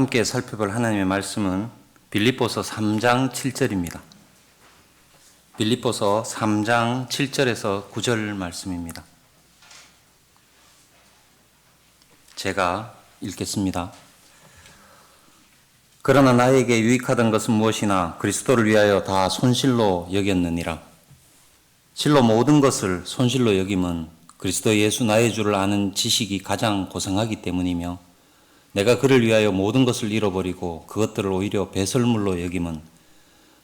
함께 살펴볼 하나님의 말씀은 빌립보서 3장 7절입니다. 빌립보서 3장 7절에서 9절 말씀입니다. 제가 읽겠습니다. 그러나 나에게 유익하던 것은 무엇이나 그리스도를 위하여 다 손실로 여겼느니라. 실로 모든 것을 손실로 여김은 그리스도 예수 나의 주를 아는 지식이 가장 고상하기 때문이며 내가 그를 위하여 모든 것을 잃어버리고 그것들을 오히려 배설물로 여김은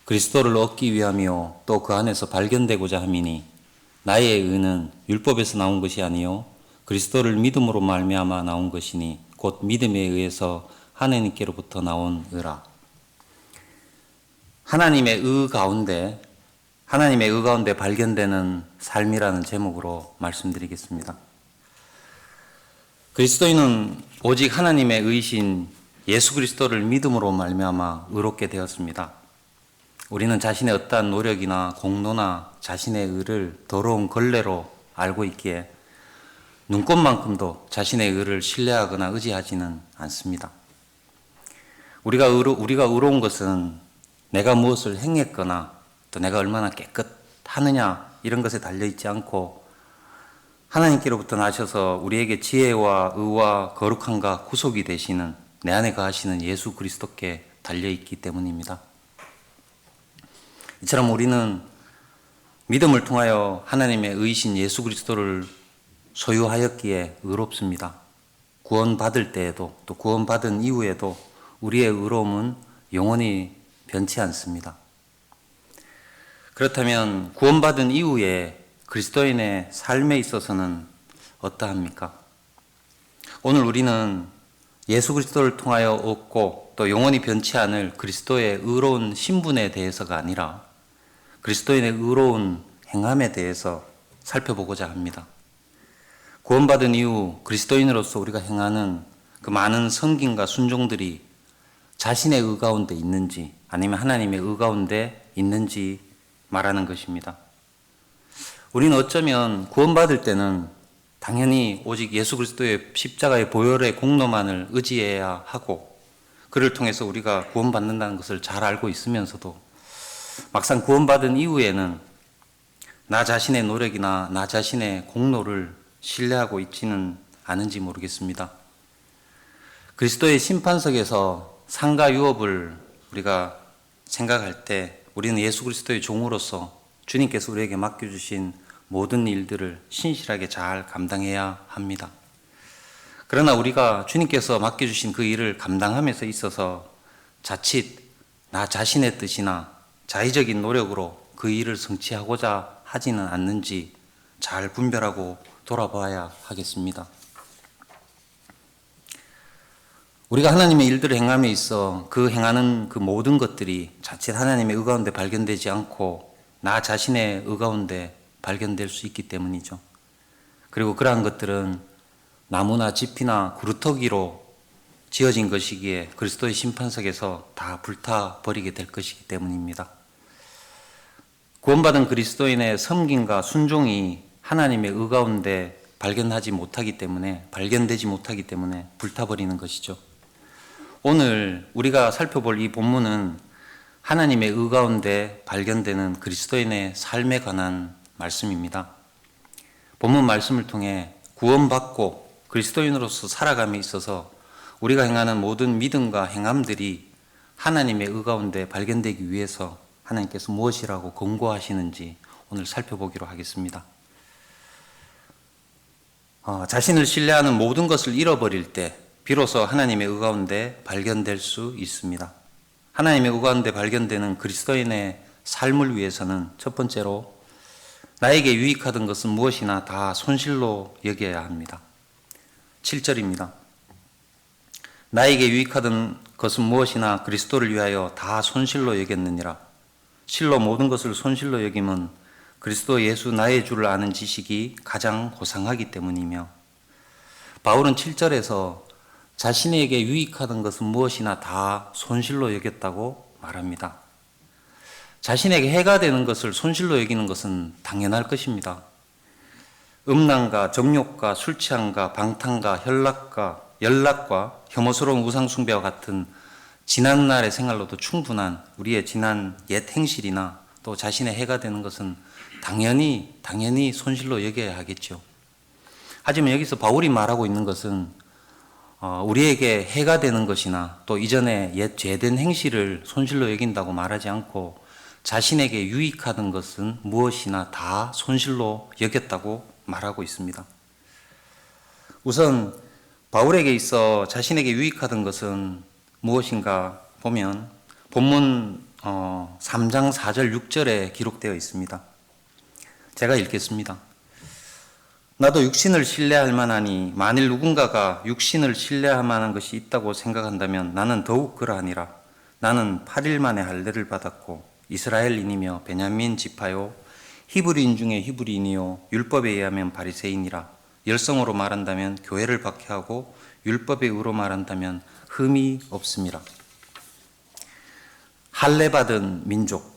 그리스도를 얻기 위함이요 또 그 안에서 발견되고자 함이니 나의 의는 율법에서 나온 것이 아니요 그리스도를 믿음으로 말미암아 나온 것이니 곧 믿음에 의해서 하나님께로부터 나온 의라. 하나님의 의 가운데 하나님의 의 가운데 발견되는 삶이라는 제목으로 말씀드리겠습니다. 그리스도인은 오직 하나님의 의신 예수 그리스도를 믿음으로 말미암아 의롭게 되었습니다. 우리는 자신의 어떠한 노력이나 공로나 자신의 의를 더러운 걸레로 알고 있기에 눈꽃만큼도 자신의 의를 신뢰하거나 의지하지는 않습니다. 우리가 의로, 우리가 의로운 것은 내가 무엇을 행했거나 또 내가 얼마나 깨끗하느냐 이런 것에 달려 있지 않고 하나님께로부터 나셔서 우리에게 지혜와 의와 거룩함과 구속이 되시는 내 안에 거하시는 예수 그리스도께 달려 있기 때문입니다. 이처럼 우리는 믿음을 통하여 하나님의 의신 예수 그리스도를 소유하였기에 의롭습니다. 구원받을 때에도 또 구원받은 이후에도 우리의 의로움은 영원히 변치 않습니다. 그렇다면 구원받은 이후에 그리스도인의 삶에 있어서는 어떠합니까? 오늘 우리는 예수 그리스도를 통하여 얻고 또 영원히 변치 않을 그리스도의 의로운 신분에 대해서가 아니라 그리스도인의 의로운 행함에 대해서 살펴보고자 합니다. 구원받은 이후 그리스도인으로서 우리가 행하는 그 많은 성김과 순종들이 자신의 의 가운데 있는지 아니면 하나님의 의 가운데 있는지 말하는 것입니다. 우리는 어쩌면 구원받을 때는 당연히 오직 예수 그리스도의 십자가의 보혈의 공로만을 의지해야 하고 그를 통해서 우리가 구원받는다는 것을 잘 알고 있으면서도 막상 구원받은 이후에는 나 자신의 노력이나 나 자신의 공로를 신뢰하고 있지는 않은지 모르겠습니다. 그리스도의 심판석에서 상가 유업을 우리가 생각할 때 우리는 예수 그리스도의 종으로서 주님께서 우리에게 맡겨주신 모든 일들을 신실하게 잘 감당해야 합니다. 그러나 우리가 주님께서 맡겨주신 그 일을 감당함에서 있어서 자칫 나 자신의 뜻이나 자의적인 노력으로 그 일을 성취하고자 하지는 않는지 잘 분별하고 돌아봐야 하겠습니다. 우리가 하나님의 일들을 행함에 있어 그 행하는 그 모든 것들이 자칫 하나님의 의 가운데 발견되지 않고 나 자신의 의 가운데 발견될 수 있기 때문이죠. 그리고 그러한 것들은 나무나 집이나 구루터기로 지어진 것이기에 그리스도의 심판석에서 다 불타 버리게 될 것이기 때문입니다. 구원받은 그리스도인의 섬김과 순종이 하나님의 의 가운데 발견하지 못하기 때문에 발견되지 못하기 때문에 불타버리는 것이죠. 오늘 우리가 살펴볼 이 본문은 하나님의 의 가운데 발견되는 그리스도인의 삶에 관한 말씀입니다. 본문 말씀을 통해 구원받고 그리스도인으로서 살아감에 있어서 우리가 행하는 모든 믿음과 행함들이 하나님의 의 가운데 발견되기 위해서 하나님께서 무엇이라고 권고하시는지 오늘 살펴보기로 하겠습니다. 어, 자신을 신뢰하는 모든 것을 잃어버릴 때 비로소 하나님의 의 가운데 발견될 수 있습니다. 하나님의 의 가운데 발견되는 그리스도인의 삶을 위해서는 첫 번째로 나에게 유익하던 것은 무엇이나 다 손실로 여겨야 합니다. 7절입니다. 나에게 유익하던 것은 무엇이나 그리스도를 위하여 다 손실로 여겼느니라. 실로 모든 것을 손실로 여김은 그리스도 예수 나의 주를 아는 지식이 가장 고상하기 때문이며 바울은 7절에서 자신에게 유익하던 것은 무엇이나 다 손실로 여겼다고 말합니다. 자신에게 해가 되는 것을 손실로 여기는 것은 당연할 것입니다. 음란과 정욕과 술 취함과 방탕과 혈락과 연락과 혐오스러운 우상숭배와 같은 지난날의 생활로도 충분한 우리의 지난 옛 행실이나 또 자신의 해가 되는 것은 당연히 당연히 손실로 여겨야 하겠죠. 하지만 여기서 바울이 말하고 있는 것은 어, 우리에게 해가 되는 것이나 또 이전에 옛 죄된 행실을 손실로 여긴다고 말하지 않고 자신에게 유익하던 것은 무엇이나 다 손실로 여겼다고 말하고 있습니다. 우선 바울에게 있어 자신에게 유익하던 것은 무엇인가 보면 본문 어, 3장 4절 6절에 기록되어 있습니다. 제가 읽겠습니다. 나도 육신을 신뢰할 만하니 만일 누군가가 육신을 신뢰할 만한 것이 있다고 생각한다면 나는 더욱 그러하니라. 나는 8일 만에 할례를 받았고 이스라엘인이며 베냐민 지파요 히브리인 중에 히브리인이요 율법에 의하면 바리새인이라. 열성으로 말한다면 교회를 박해하고 율법에 의로 말한다면 흠이 없음이라. 할례 받은 민족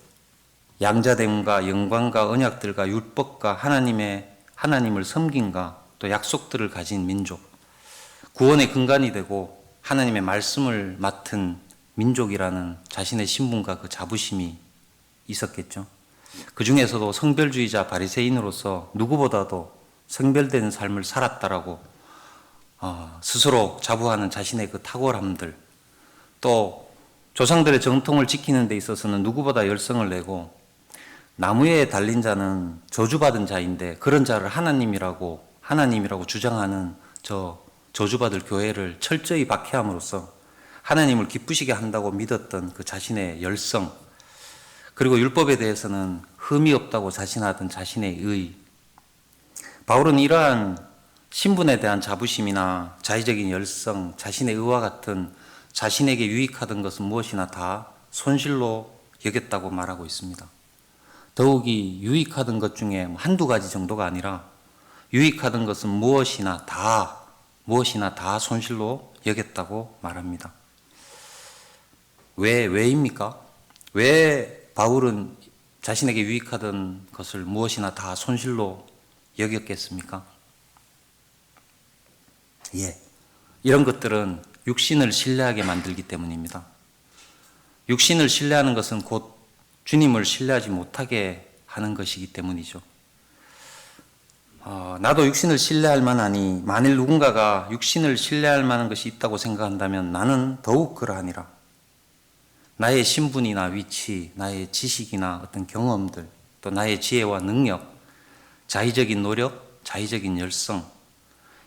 양자됨과 영광과 언약들과 율법과 하나님의 하나님을 섬긴가 또 약속들을 가진 민족 구원의 근간이 되고 하나님의 말씀을 맡은 민족이라는 자신의 신분과 그 자부심이 있었겠죠. 그 중에서도 성별주의자 바리새인으로서 누구보다도 성별된 삶을 살았다라고 어, 스스로 자부하는 자신의 그 탁월함들 또 조상들의 정통을 지키는 데 있어서는 누구보다 열성을 내고 나무에 달린 자는 저주받은 자인데 그런 자를 하나님이라고 하나님이라고 주장하는 저 저주받을 교회를 철저히 박해함으로써 하나님을 기쁘시게 한다고 믿었던 그 자신의 열성 그리고 율법에 대해서는 흠이 없다고 자신하던 자신의 의 바울은 이러한 신분에 대한 자부심이나 자의적인 열성, 자신의 의와 같은 자신에게 유익하던 것은 무엇이나 다 손실로 여겼다고 말하고 있습니다. 더욱이 유익하던 것 중에 한두 가지 정도가 아니라 유익하던 것은 무엇이나 다, 무엇이나 다 손실로 여겼다고 말합니다. 왜, 왜입니까? 왜 바울은 자신에게 유익하던 것을 무엇이나 다 손실로 여겼겠습니까? 예. 이런 것들은 육신을 신뢰하게 만들기 때문입니다. 육신을 신뢰하는 것은 곧 주님을 신뢰하지 못하게 하는 것이기 때문이죠. 어, 나도 육신을 신뢰할 만하니 만일 누군가가 육신을 신뢰할 만한 것이 있다고 생각한다면 나는 더욱 그러하니라. 나의 신분이나 위치, 나의 지식이나 어떤 경험들, 또 나의 지혜와 능력, 자의적인 노력, 자의적인 열성,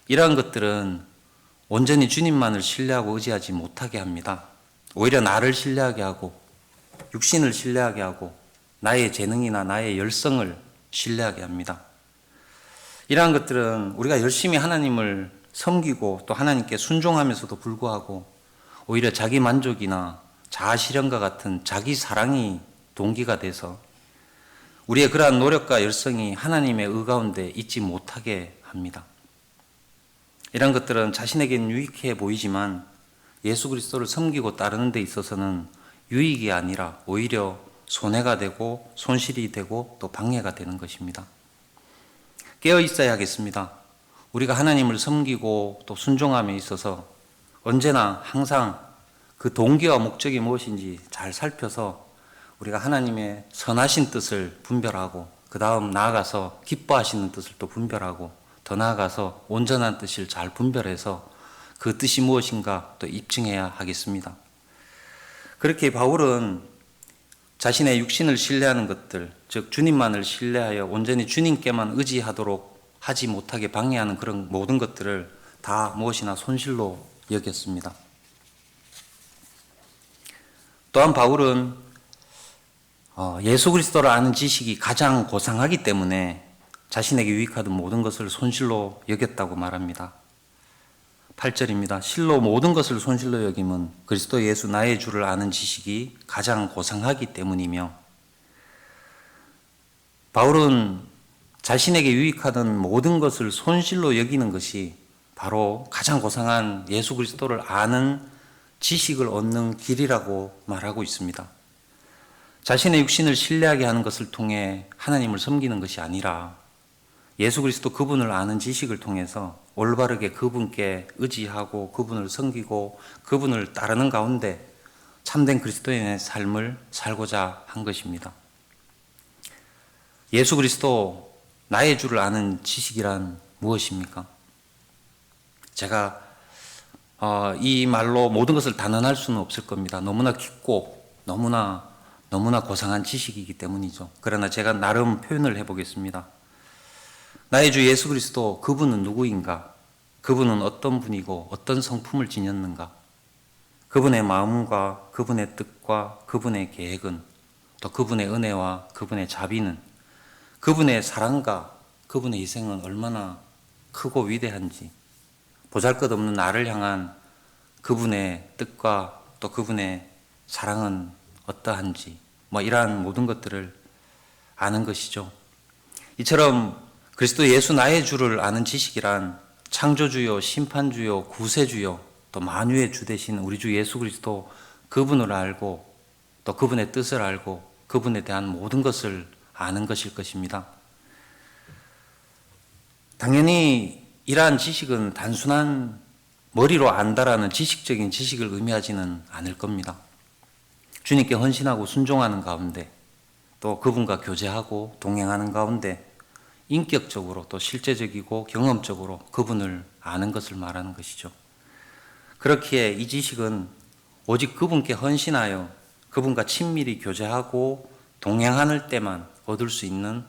이러한 것들은 온전히 주님만을 신뢰하고 의지하지 못하게 합니다. 오히려 나를 신뢰하게 하고, 육신을 신뢰하게 하고, 나의 재능이나 나의 열성을 신뢰하게 합니다. 이러한 것들은 우리가 열심히 하나님을 섬기고 또 하나님께 순종하면서도 불구하고 오히려 자기 만족이나 자아 실현과 같은 자기 사랑이 동기가 돼서 우리의 그러한 노력과 열성이 하나님의 의 가운데 있지 못하게 합니다. 이런 것들은 자신에게는 유익해 보이지만 예수 그리스도를 섬기고 따르는 데 있어서는 유익이 아니라 오히려 손해가 되고 손실이 되고 또 방해가 되는 것입니다. 깨어 있어야겠습니다. 우리가 하나님을 섬기고 또 순종함에 있어서 언제나 항상 그 동기와 목적이 무엇인지 잘 살펴서 우리가 하나님의 선하신 뜻을 분별하고 그 다음 나아가서 기뻐하시는 뜻을 또 분별하고 더 나아가서 온전한 뜻을 잘 분별해서 그 뜻이 무엇인가 또 입증해야 하겠습니다. 그렇게 바울은 자신의 육신을 신뢰하는 것들, 즉 주님만을 신뢰하여 온전히 주님께만 의지하도록 하지 못하게 방해하는 그런 모든 것들을 다 무엇이나 손실로 여겼습니다. 또한 바울은 어, 예수 그리스도를 아는 지식이 가장 고상하기 때문에 자신에게 유익하던 모든 것을 손실로 여겼다고 말합니다. 8절입니다. 실로 모든 것을 손실로 여김은 그리스도 예수 나의 주를 아는 지식이 가장 고상하기 때문이며 바울은 자신에게 유익하던 모든 것을 손실로 여기는 것이 바로 가장 고상한 예수 그리스도를 아는 지식을 얻는 길이라고 말하고 있습니다. 자신의 육신을 신뢰하게 하는 것을 통해 하나님을 섬기는 것이 아니라 예수 그리스도 그분을 아는 지식을 통해서 올바르게 그분께 의지하고 그분을 섬기고 그분을 따르는 가운데 참된 그리스도인의 삶을 살고자 한 것입니다. 예수 그리스도 나의 주를 아는 지식이란 무엇입니까? 제가 어, 이 말로 모든 것을 단언할 수는 없을 겁니다. 너무나 깊고 너무나 너무나 고상한 지식이기 때문이죠. 그러나 제가 나름 표현을 해보겠습니다. 나의 주 예수 그리스도 그분은 누구인가? 그분은 어떤 분이고 어떤 성품을 지녔는가? 그분의 마음과 그분의 뜻과 그분의 계획은 또 그분의 은혜와 그분의 자비는 그분의 사랑과 그분의 희생은 얼마나 크고 위대한지 보잘 것 없는 나를 향한 그분의 뜻과 또 그분의 사랑은 어떠한지 뭐 이러한 모든 것들을 아는 것이죠. 이처럼 그리스도 예수 나의 주를 아는 지식이란 창조주요, 심판주요, 구세주요, 또 만유의 주 대신 우리 주 예수 그리스도 그분을 알고 또 그분의 뜻을 알고 그분에 대한 모든 것을 아는 것일 것입니다. 당연히 이러한 지식은 단순한 머리로 안다라는 지식적인 지식을 의미하지는 않을 겁니다. 주님께 헌신하고 순종하는 가운데 또 그분과 교제하고 동행하는 가운데 인격적으로 또 실제적이고 경험적으로 그분을 아는 것을 말하는 것이죠. 그렇기에 이 지식은 오직 그분께 헌신하여 그분과 친밀히 교제하고 동행하는 때만 얻을 수 있는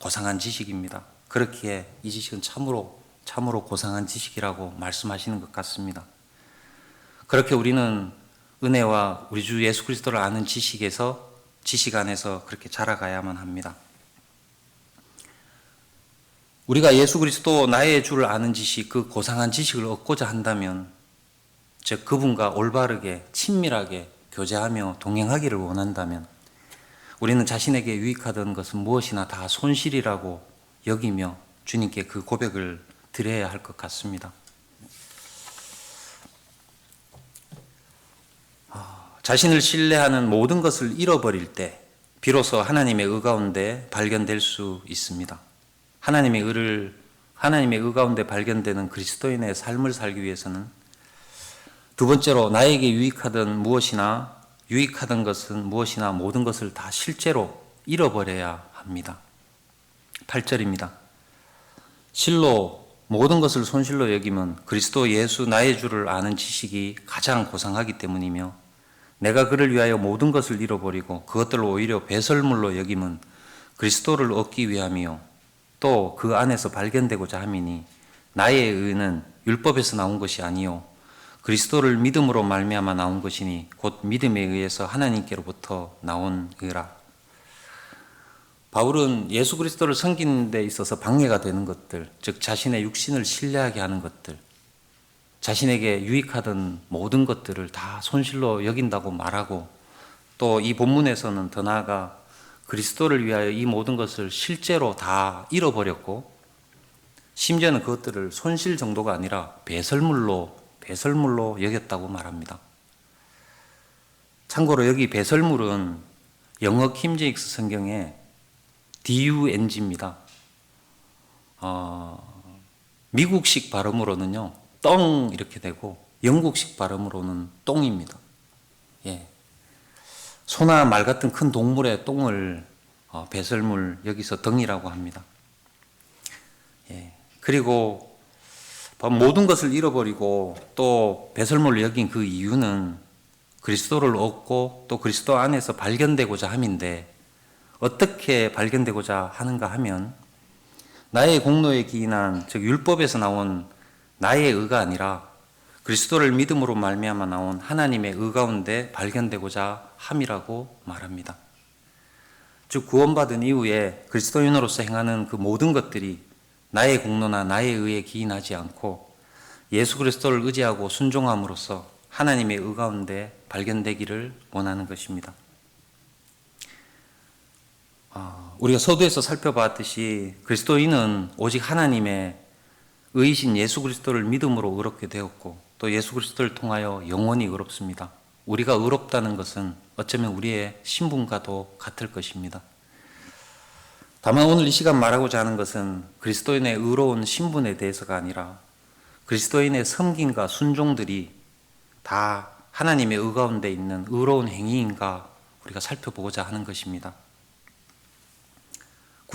고상한 지식입니다. 그렇기에 이 지식은 참으로 참으로 고상한 지식이라고 말씀하시는 것 같습니다. 그렇게 우리는 은혜와 우리 주 예수 그리스도를 아는 지식에서 지식 안에서 그렇게 자라가야만 합니다. 우리가 예수 그리스도 나의 주를 아는 지식, 그 고상한 지식을 얻고자 한다면, 즉 그분과 올바르게 친밀하게 교제하며 동행하기를 원한다면, 우리는 자신에게 유익하던 것은 무엇이나 다 손실이라고 여기며 주님께 그 고백을 드려야 할 것 같습니다. 자신을 신뢰하는 모든 것을 잃어버릴 때 비로소 하나님의 의 가운데 발견될 수 있습니다. 하나님의 의를 하나님의 의 가운데 발견되는 그리스도인의 삶을 살기 위해서는 두 번째로 나에게 유익하던 무엇이나 유익하던 것은 무엇이나 모든 것을 다 실제로 잃어버려야 합니다. 8절입니다. 실로 모든 것을 손실로 여기면 그리스도 예수 나의 주를 아는 지식이 가장 고상하기 때문이며 내가 그를 위하여 모든 것을 잃어버리고 그것들을 오히려 배설물로 여김은 그리스도를 얻기 위함이요 또 그 안에서 발견되고자 함이니 나의 의는 율법에서 나온 것이 아니요 그리스도를 믿음으로 말미암아 나온 것이니 곧 믿음에 의해서 하나님께로부터 나온 의라. 바울은 예수 그리스도를 섬기는 데 있어서 방해가 되는 것들, 즉 자신의 육신을 신뢰하게 하는 것들, 자신에게 유익하던 모든 것들을 다 손실로 여긴다고 말하고 또 이 본문에서는 더 나아가 그리스도를 위하여 이 모든 것을 실제로 다 잃어버렸고 심지어는 그것들을 손실 정도가 아니라 배설물로 배설물로 여겼다고 말합니다. 참고로 여기 배설물은 영어 킴제익스 성경에 DUNG입니다. 어, 미국식 발음으로는요 똥 이렇게 되고 영국식 발음으로는 똥입니다. 예. 소나 말 같은 큰 동물의 똥을 어, 배설물 여기서 덩이라고 합니다. 예. 그리고 모든 것을 잃어버리고 또 배설물을 여긴 그 이유는 그리스도를 얻고 또 그리스도 안에서 발견되고자 함인데 어떻게 발견되고자 하는가 하면 나의 공로에 기인한 즉 율법에서 나온 나의 의가 아니라 그리스도를 믿음으로 말미암아 나온 하나님의 의 가운데 발견되고자 함이라고 말합니다. 즉 구원받은 이후에 그리스도인으로서 행하는 그 모든 것들이 나의 공로나 나의 의에 기인하지 않고 예수 그리스도를 의지하고 순종함으로써 하나님의 의 가운데 발견되기를 원하는 것입니다. 아, 우리가 서두에서 살펴봤듯이 그리스도인은 오직 하나님의 의이신 예수 그리스도를 믿음으로 의롭게 되었고 또 예수 그리스도를 통하여 영원히 의롭습니다. 우리가 의롭다는 것은 어쩌면 우리의 신분과도 같을 것입니다. 다만 오늘 이 시간 말하고자 하는 것은 그리스도인의 의로운 신분에 대해서가 아니라 그리스도인의 섬김과 순종들이 다 하나님의 의 가운데 있는 의로운 행위인가 우리가 살펴보고자 하는 것입니다.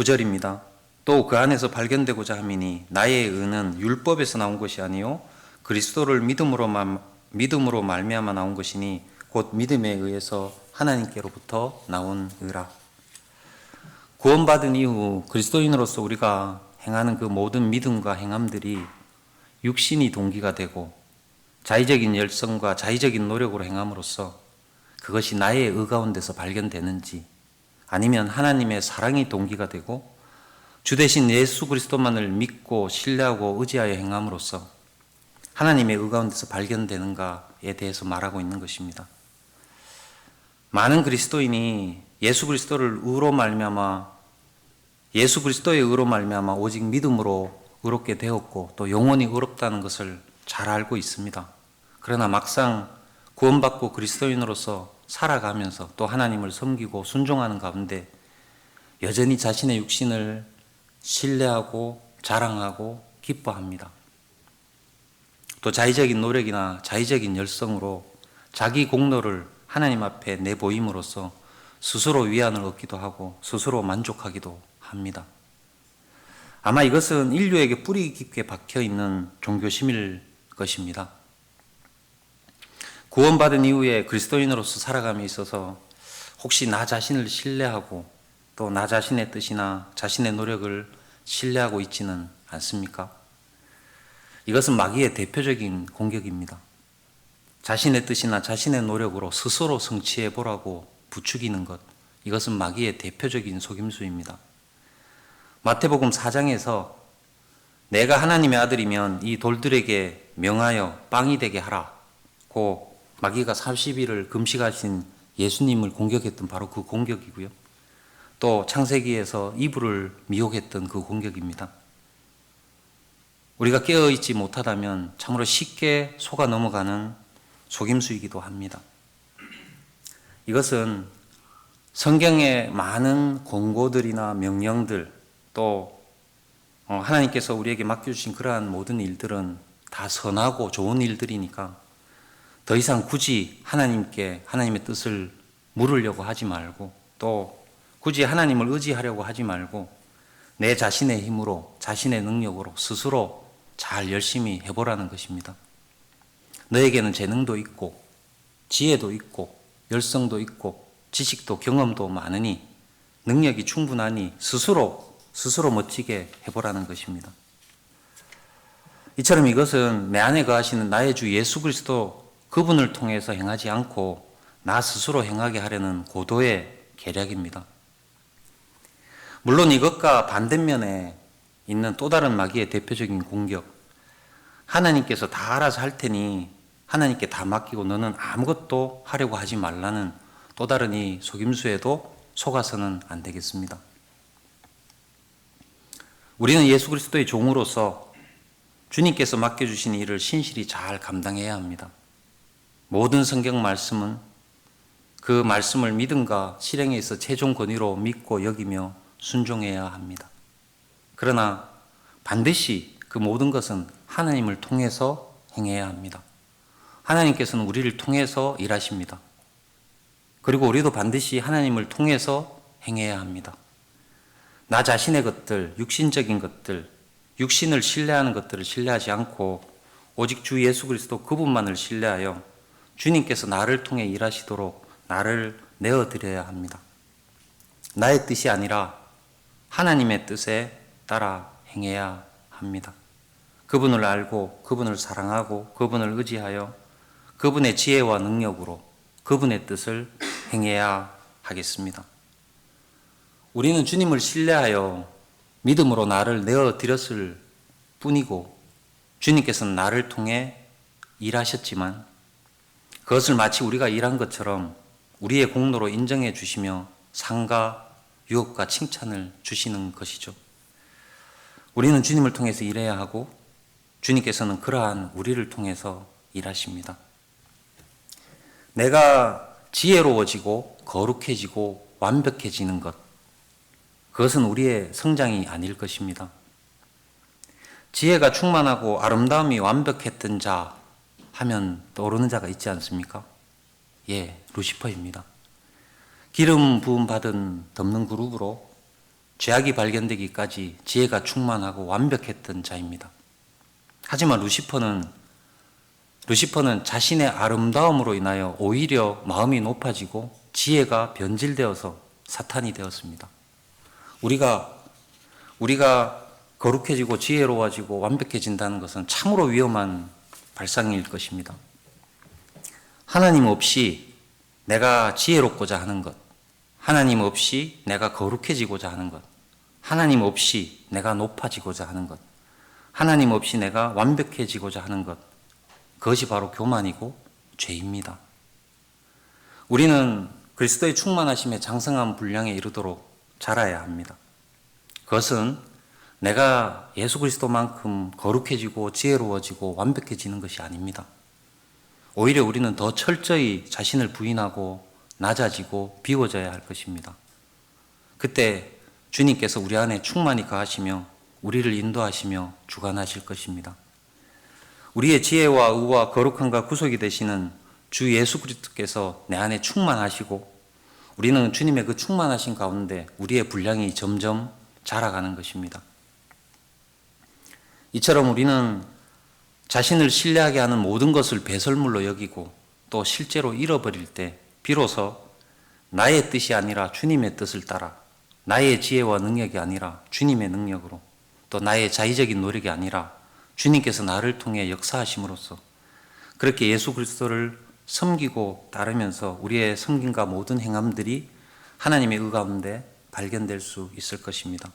9절입니다. 또 그 안에서 발견되고자 함이니 나의 의는 율법에서 나온 것이 아니요 그리스도를 믿음으로 말, 믿음으로 말미암아 나온 것이니 곧 믿음에 의해서 하나님께로부터 나온 의라. 구원받은 이후 그리스도인으로서 우리가 행하는 그 모든 믿음과 행함들이 육신이 동기가 되고 자의적인 열성과 자의적인 노력으로 행함으로써 그것이 나의 의 가운데서 발견되는지 아니면 하나님의 사랑이 동기가 되고 주 대신 예수 그리스도만을 믿고 신뢰하고 의지하여 행함으로써 하나님의 의 가운데서 발견되는가에 대해서 말하고 있는 것입니다. 많은 그리스도인이 예수 그리스도를 의로 말미암아 예수 그리스도의 의로 말미암아 오직 믿음으로 의롭게 되었고 또 영원히 의롭다는 것을 잘 알고 있습니다. 그러나 막상 구원받고 그리스도인으로서 살아가면서 또 하나님을 섬기고 순종하는 가운데 여전히 자신의 육신을 신뢰하고 자랑하고 기뻐합니다. 또 자의적인 노력이나 자의적인 열성으로 자기 공로를 하나님 앞에 내보임으로써 스스로 위안을 얻기도 하고 스스로 만족하기도 합니다. 아마 이것은 인류에게 뿌리 깊게 박혀 있는 종교심일 것입니다. 구원받은 이후에 그리스도인으로서 살아감에 있어서 혹시 나 자신을 신뢰하고 또 나 자신의 뜻이나 자신의 노력을 신뢰하고 있지는 않습니까? 이것은 마귀의 대표적인 공격입니다. 자신의 뜻이나 자신의 노력으로 스스로 성취해 보라고 부추기는 것, 이것은 마귀의 대표적인 속임수입니다. 마태복음 4장에서 내가 하나님의 아들이면 이 돌들에게 명하여 빵이 되게 하라고 마귀가 30일을 금식하신 예수님을 공격했던 바로 그 공격이고요. 또 창세기에서 이불을 미혹했던 그 공격입니다. 우리가 깨어있지 못하다면 참으로 쉽게 속아 넘어가는 속임수이기도 합니다. 이것은 성경의 많은 권고들이나 명령들 또 어, 하나님께서 우리에게 맡겨주신 그러한 모든 일들은 다 선하고 좋은 일들이니까 더 이상 굳이 하나님께 하나님의 뜻을 물으려고 하지 말고 또 굳이 하나님을 의지하려고 하지 말고 내 자신의 힘으로 자신의 능력으로 스스로 잘 열심히 해보라는 것입니다. 너에게는 재능도 있고 지혜도 있고 열성도 있고 지식도 경험도 많으니 능력이 충분하니 스스로 스스로 멋지게 해보라는 것입니다. 이처럼 이것은 내 안에 거하시는 나의 주 예수 그리스도 그분을 통해서 행하지 않고 나 스스로 행하게 하려는 고도의 계략입니다. 물론 이것과 반대면에 있는 또 다른 마귀의 대표적인 공격. 하나님께서 다 알아서 할 테니 하나님께 다 맡기고 너는 아무것도 하려고 하지 말라는 또 다른 이 속임수에도 속아서는 안 되겠습니다. 우리는 예수 그리스도의 종으로서 주님께서 맡겨주신 일을 신실히 잘 감당해야 합니다. 모든 성경 말씀은 그 말씀을 믿음과 실행에 있어 최종 권위로 믿고 여기며 순종해야 합니다. 그러나 반드시 그 모든 것은 하나님을 통해서 행해야 합니다. 하나님께서는 우리를 통해서 일하십니다. 그리고 우리도 반드시 하나님을 통해서 행해야 합니다. 나 자신의 것들, 육신적인 것들, 육신을 신뢰하는 것들을 신뢰하지 않고 오직 주 예수 그리스도 그분만을 신뢰하여 주님께서 나를 통해 일하시도록 나를 내어 드려야 합니다. 나의 뜻이 아니라 하나님의 뜻에 따라 행해야 합니다. 그분을 알고 그분을 사랑하고 그분을 의지하여 그분의 지혜와 능력으로 그분의 뜻을 행해야 하겠습니다. 우리는 주님을 신뢰하여 믿음으로 나를 내어 드렸을 뿐이고 주님께서는 나를 통해 일하셨지만 그것을 마치 우리가 일한 것처럼 우리의 공로로 인정해 주시며 상과 유업과 칭찬을 주시는 것이죠. 우리는 주님을 통해서 일해야 하고 주님께서는 그러한 우리를 통해서 일하십니다. 내가 지혜로워지고 거룩해지고 완벽해지는 것, 그것은 우리의 성장이 아닐 것입니다. 지혜가 충만하고 아름다움이 완벽했던 자 하면 떠오르는 자가 있지 않습니까? 예, 루시퍼입니다. 기름 부음 받은 덮는 그룹으로 죄악이 발견되기까지 지혜가 충만하고 완벽했던 자입니다. 하지만 루시퍼는 루시퍼는 자신의 아름다움으로 인하여 오히려 마음이 높아지고 지혜가 변질되어서 사탄이 되었습니다. 우리가 우리가 거룩해지고 지혜로워지고 완벽해진다는 것은 참으로 위험한 발상일 것입니다. 하나님 없이 내가 지혜롭고자 하는 것, 하나님 없이 내가 거룩해지고자 하는 것, 하나님 없이 내가 높아지고자 하는 것, 하나님 없이 내가 완벽해지고자 하는 것, 그것이 바로 교만이고 죄입니다. 우리는 그리스도의 충만하심에 장성한 분량에 이르도록 자라야 합니다. 그것은 내가 예수 그리스도만큼 거룩해지고 지혜로워지고 완벽해지는 것이 아닙니다. 오히려 우리는 더 철저히 자신을 부인하고 낮아지고 비워져야 할 것입니다. 그때 주님께서 우리 안에 충만히 거하시며 우리를 인도하시며 주관하실 것입니다. 우리의 지혜와 의와 거룩함과 구속이 되시는 주 예수 그리스도께서 내 안에 충만하시고 우리는 주님의 그 충만하신 가운데 우리의 분량이 점점 자라가는 것입니다. 이처럼 우리는 자신을 신뢰하게 하는 모든 것을 배설물로 여기고 또 실제로 잃어버릴 때 비로소 나의 뜻이 아니라 주님의 뜻을 따라 나의 지혜와 능력이 아니라 주님의 능력으로 또 나의 자의적인 노력이 아니라 주님께서 나를 통해 역사하심으로써 그렇게 예수 그리스도를 섬기고 따르면서 우리의 섬김과 모든 행함들이 하나님의 의 가운데 발견될 수 있을 것입니다.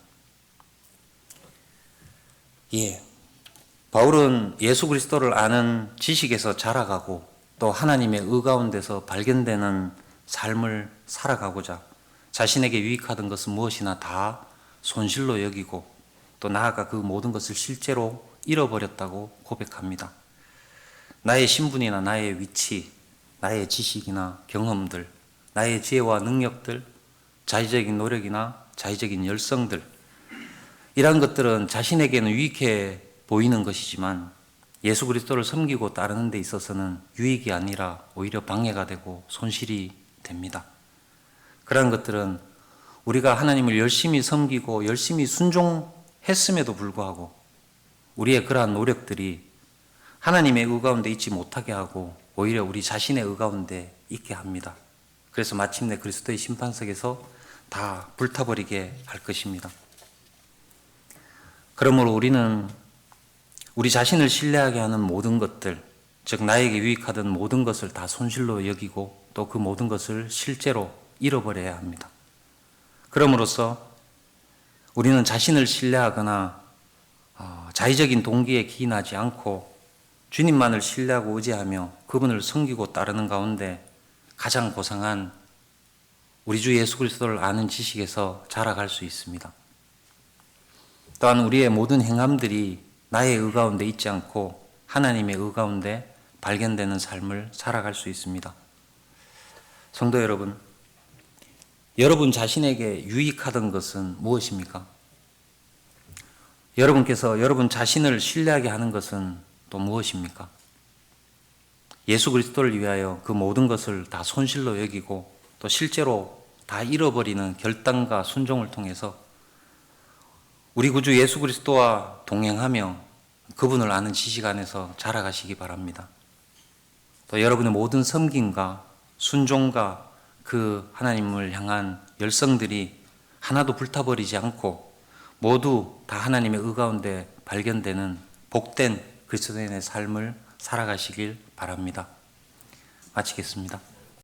예. 바울은 예수 그리스도를 아는 지식에서 자라가고 또 하나님의 의 가운데서 발견되는 삶을 살아가고자 자신에게 유익하던 것은 무엇이나 다 손실로 여기고 또 나아가 그 모든 것을 실제로 잃어버렸다고 고백합니다. 나의 신분이나 나의 위치, 나의 지식이나 경험들, 나의 지혜와 능력들, 자의적인 노력이나 자의적인 열성들, 이러한 것들은 자신에게는 유익해 보이는 것이지만 예수 그리스도를 섬기고 따르는 데 있어서는 유익이 아니라 오히려 방해가 되고 손실이 됩니다. 그러한 것들은 우리가 하나님을 열심히 섬기고 열심히 순종했음에도 불구하고 우리의 그러한 노력들이 하나님의 의 가운데 있지 못하게 하고 오히려 우리 자신의 의 가운데 있게 합니다. 그래서 마침내 그리스도의 심판석에서 다 불타버리게 할 것입니다. 그러므로 우리는 우리 자신을 신뢰하게 하는 모든 것들, 즉 나에게 유익하던 모든 것을 다 손실로 여기고 또 그 모든 것을 실제로 잃어버려야 합니다. 그럼으로써 우리는 자신을 신뢰하거나 어, 자의적인 동기에 기인하지 않고 주님만을 신뢰하고 의지하며 그분을 섬기고 따르는 가운데 가장 고상한 우리 주 예수 그리스도를 아는 지식에서 자라갈 수 있습니다. 또한 우리의 모든 행함들이 나의 의 가운데 있지 않고 하나님의 의 가운데 발견되는 삶을 살아갈 수 있습니다. 성도 여러분, 여러분 자신에게 유익하던 것은 무엇입니까? 여러분께서 여러분 자신을 신뢰하게 하는 것은 또 무엇입니까? 예수 그리스도를 위하여 그 모든 것을 다 손실로 여기고 또 실제로 다 잃어버리는 결단과 순종을 통해서 우리 구주 예수 그리스도와 동행하며 그분을 아는 지식 안에서 자라가시기 바랍니다. 또 여러분의 모든 섬김과 순종과 그 하나님을 향한 열성들이 하나도 불타버리지 않고 모두 다 하나님의 의 가운데 발견되는 복된 그리스도인의 삶을 살아가시길 바랍니다. 마치겠습니다.